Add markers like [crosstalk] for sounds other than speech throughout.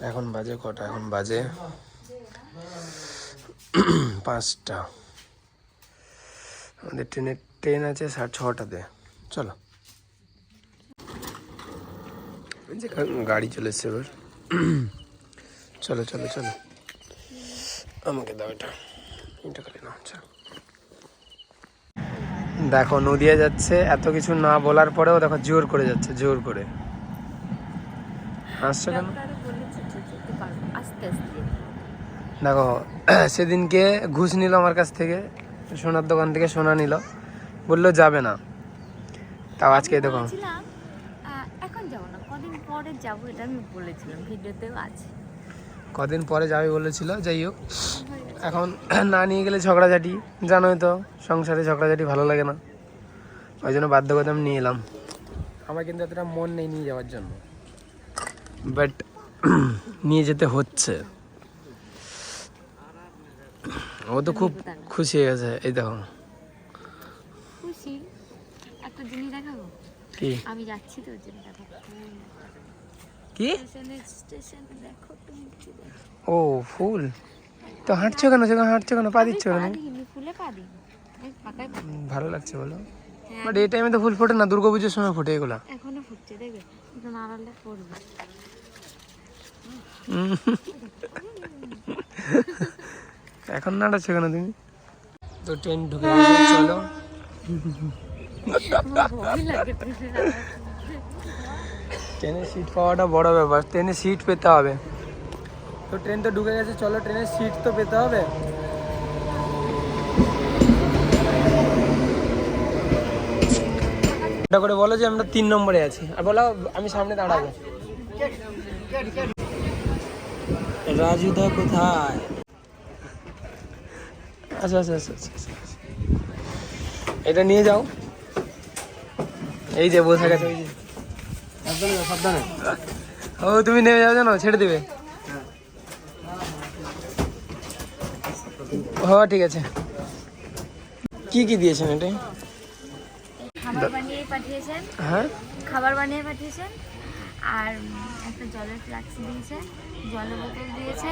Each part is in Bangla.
এখন বাজে কটা? এখন বাজে পাঁচটা। আমাদের ট্রেনের ট্রেন আছে সাড়ে ছটাতে। চলো। যে গাড়ি চলে এসছে এবার। চলো চলো চলো। আমাকে দাও এটা। এটা করে নাও, চলো। দেখো, নদিয়া যাচ্ছে। এত কিছু না বলার পরেও দেখো জোর করে যাচ্ছে, জোর করে। হাসছো কেন ডাক্তার বলেছে যে যেতে পারব আস্তে আস্তে দেখো [clears throat] সেদিনকে ঘুষ নিল আমার কাছ থেকে সোনার দোকান থেকে সোনা নিল। বলল যাবে না। তাও আজকে দেখো। এখন যাব না কদিন পরে যাব এটা আমি বলেছিলাম ভিডিওতেও আছে। কদিন পরে যাবে বলেছিল যাই হোক। এখন [clears throat] না নিয়ে গেলে ঝগড়াঝাটি জানোই তো সংসারে ঝগড়াঝাটি ভালো লাগে না। ওই জন্য বাধ্য করতে আমি নিয়ে এলাম। আমার কিন্তু এতটা মন নেই নিয়ে যাওয়ার জন্য। বাট নিয়ে যেতে হচ্ছে। ও তো খুব খুশি হয়ে গেছে এই দেখো। খুশি? একটা জিনিস দেখাবো? কি? আমি যাচ্ছি তো ওই দেখাবো কি? ও ফুল? তো হাঁটছো কেন? সেখানে হাঁটছো কেন? পা দিচ্ছ কেন? ভালো লাগছে বলো। হ্যাঁ, বাট এই টাইমে তো ফুল ফোটে না দুর্গা পুজোর সময় ফোটে এগুলা। এখনও ফুটছে দেখবে? [laughs] এখন নাড়াচ্ছ কেন তুমি? তো ট্রেন ঢুকে গেছে চলো। ট্রেনে সিট পাওয়াটা বড় ব্যাপার ট্রেনে সিট পেতে হবে। তো ট্রেন তো ঢুকে গেছে চলো ট্রেনের সিট তো পেতে হবে। এটা করে বলো যে আমরা তিন নম্বরে আছি। আর বলো আমি সামনে দাঁড়াবো। রাজুদা কোথায়? আচ্ছা আচ্ছা আচ্ছা আচ্ছা আচ্ছা, আচ্ছা। এটা নিয়ে যাও। এই যে বসে গেছে ওই যে। সাবধানে ও তুমি নেমে যাও জানো ছেড়ে দিবে। ও ঠিক আছে। কি কি দিয়েছেন এটা খাবার বানিয়ে পাঠিয়েছেন? হ্যাঁ? খাবার বানিয়ে পাঠিয়েছেন? আর একটা জলের ফ্লাক্স দিয়েছে জলের বোতল দিয়েছে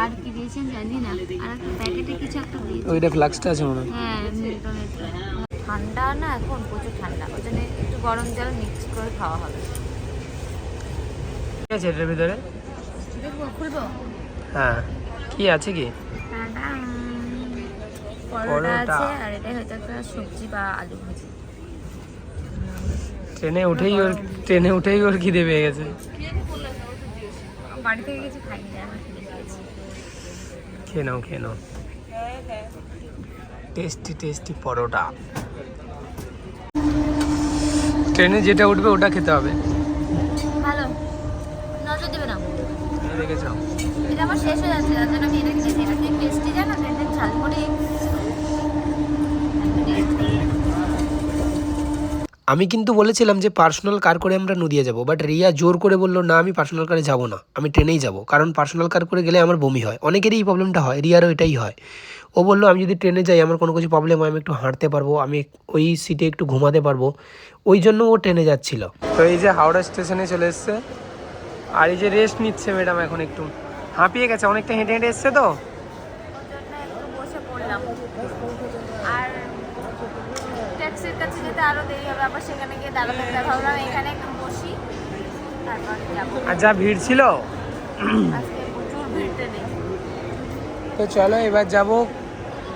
আর কি দিয়েছেন জানি না। আর একটা প্যাকেটে কিছু একটা দিয়েছে। ওইটা ফ্লাক্সটা আছে মনে হয়। হ্যাঁ মিল্টনের ঠান্ডা না এখন প্রচুর ঠান্ডা। ওই জন্য একটু গরম জল মিক্স করে খাওয়া হবে। কি আছে এটার ভিতরে? দেখব খুলবো? হ্যাঁ। কি আছে কি? টাডাম। পরোটা পরোটা। আছে আর এটা হয়তো একটা সবজি বা আলু ভাজি। ট্রেনে উঠেই ওর ট্রেনে উঠেই ওর খিদে পেয়ে গেছে। খেতে খেয়ে নাও খেয়ে নাও। টেস্টি টেস্টি পরোটা। ট্রেনে যেটা উঠবে ওটা খেতে হবে। ভালো। নজর দেবে না। দেখেছ এটা আমার শেষ হয়ে যাচ্ছে আমি এটা কিনেছি এটা দিয়ে টেস্টি জানো ট্রেনের ঝালমুড়ি আমি কিন্তু বলেছিলাম যে পার্সোনাল কার করে আমরা নদিয়া যাব বাট রিয়া জোর করে বলল না আমি পার্সোনাল কারে যাব না আমি ট্রেনেই যাব। কারণ পার্সোনাল কার করে গেলে আমার বমি হয়। অনেকেরই এই প্রবলেমটা হয় রিয়ারও এটাই হয়। ও বলল আমি যদি ট্রেনে যাই আমার কোনো কিছু প্রবলেম হয় আমি একটু হাঁটতে পারব আমি ওই সিটে একটু ঘুমাতে পারব। ওই জন্য ও ট্রেনে যাচ্ছিল। তো এই যে হাওড়া স্টেশনে চলে এসছে আর এই যে রেস্ট নিচ্ছে ম্যাডাম এখন একটু। হাঁপিয়ে গেছে অনেকটা হেঁটে হেঁটে এসছে তো ওর জন্য একটু বসে পড়লাম আর ট্যাক্সির কাছে যেতে আরও দেরি হবে আবার সেখানে গিয়ে দাঁড়াতে হবে। ভাবলাম এখানে একটু বসি তারপর যাব। আর যা ভিড় ছিল? আজকে প্রচুর তো চলো এবার যাব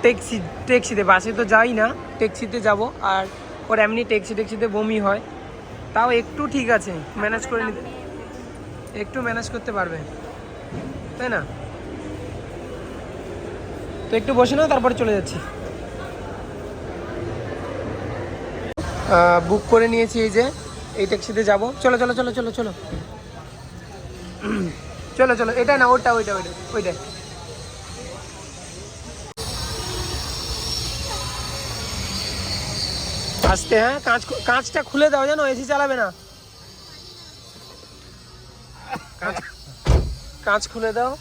ট্যাক্সি ট্যাক্সিতে বাসে তো যাই না ট্যাক্সিতে যাব। আর ওর এমনি ট্যাক্সি ট্যাক্সিতে বমি হয়। তাও একটু ঠিক আছে ম্যানেজ করে নিতে একটু ম্যানেজ করতে পারবে। তাই না? তো একটু বসে নাও তারপরে চলে যাচ্ছি। বুক করে নিয়েছি এই যে, এই ট্যাক্সিতে যাব। চলো চলো চলো চলো চলো। চলো চলো, এটা না, ওটা, ওইটা ওইটা ওইটা। আসতে হ্যাঁ? কাঁচ কাঁচটা খুলে দাও, জানো? এসি চালাবে না। কাঁচ খুলে দাও।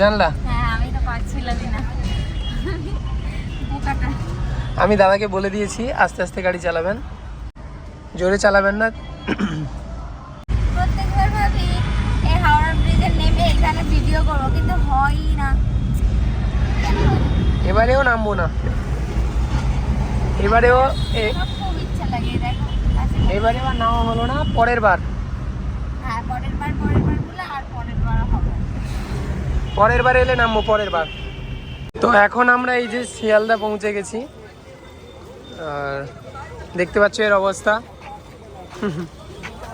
জানলা? হ্যাঁ আমি তো পারছিলামই না আমি দাদাকে বলে দিয়েছি আস্তে আস্তে গাড়ি চালাবেন। জোরে চালাবেন না। হাওড়া ব্রিজে নেমে ভিডিও কিন্তু হয়ই না। এবারেও নামবো না। এবারেও খুব এবারে নামা হলো না পরের বার। হ্যাঁ, পরের বার আর পরের বার হবে। পরের বার এলে নামবো পরের বার। তো এখন আমরা এই যে শিয়ালদা পৌঁছে গেছি। আর দেখতে পাচ্ছ এর অবস্থা।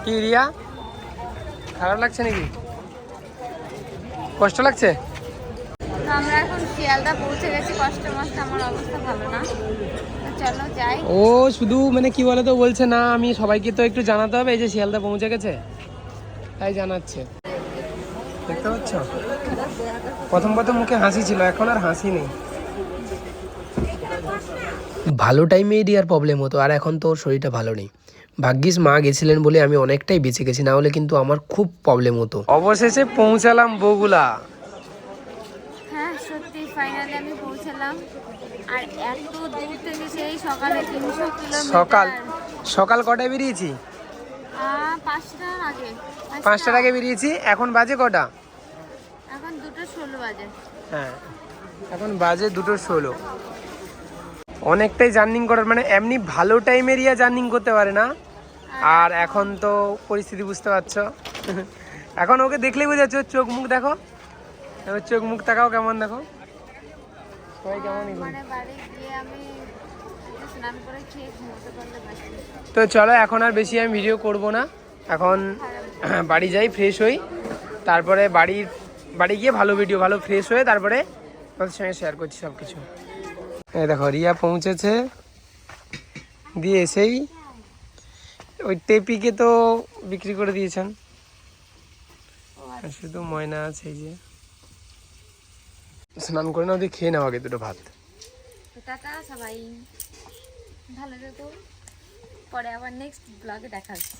কি রিয়া? খারাপ লাগছে নাকি? কষ্ট লাগছে? আমরা এখন শিয়ালদা পৌঁছে গেছি কষ্ট মষ্ট আমার অবস্থা ভালো না। চলো যাই। ও শুধু মানে কি বলে তো বলছে না আমি সবাইকে তো একটু জানাতে হবে এই যে শিয়ালদা পৌঁছে গেছে। তাই জানাচ্ছে। দেখতে পাচ্ছ? প্রথম প্রথম মুখে হাসি ছিল এখন আর হাসি নেই। ভালো টাইমে রিয়ার প্রবলেম হতো আর এখন তো ওর শরীরটা ভালো নেই। ভাগ্যিস মা গেছিলেন বলে আমি অনেকটাই বেঁচে গেছি না হলে কিন্তু আমার খুব প্রবলেম হতো। অবশেষে পৌঁছালাম বগুলা। হ্যাঁ সত্যি ফাইনালি আমি পৌঁছালাম। আর এত দূর থেকে সেই সকালে তিনশো কিলোমিটার। সকাল সকাল কটায় বেরিয়েছি? পাঁচটার আগে। পাঁচটার আগে বেরিয়েছি এখন বাজে কটা? এখন দুটো ষোলো বাজে। হ্যাঁ এখন বাজে দুটো ষোলো। অনেকটাই জার্নিং করার মানে এমনি ভালো টাইম এরিয়া জার্নিং করতে পারে না। আর এখন তো পরিস্থিতি বুঝতে পারছ। এখন ওকে দেখলেই বোঝা যাচ্ছে চোখ মুখ দেখো। এবার চোখ মুখ তাকাও কেমন দেখো। সবাই কেমন এগুলো? মানে তো চলো এখন আর বেশি আমি ভিডিও করব না। এখন বাড়ি যাই ফ্রেশ হই। তারপরে বাড়ির বাড়ি গিয়ে ভালো ভিডিও ভালো ফ্রেশ হয়ে তারপরে তোমাদের সঙ্গে শেয়ার করছি সব কিছু দেখো, রিয়া পৌঁছেছে। দিয়ে এসেই ওই টেপিকে তো বিক্রি করে দিয়েছেন। শুধু ময়না আছে যে। স্নান করে না ওদের খেয়ে নাও আগে দুটো ভাত। সবাই। ভালো পরে আবার নেক্সট ব্লগে দেখা হচ্ছে।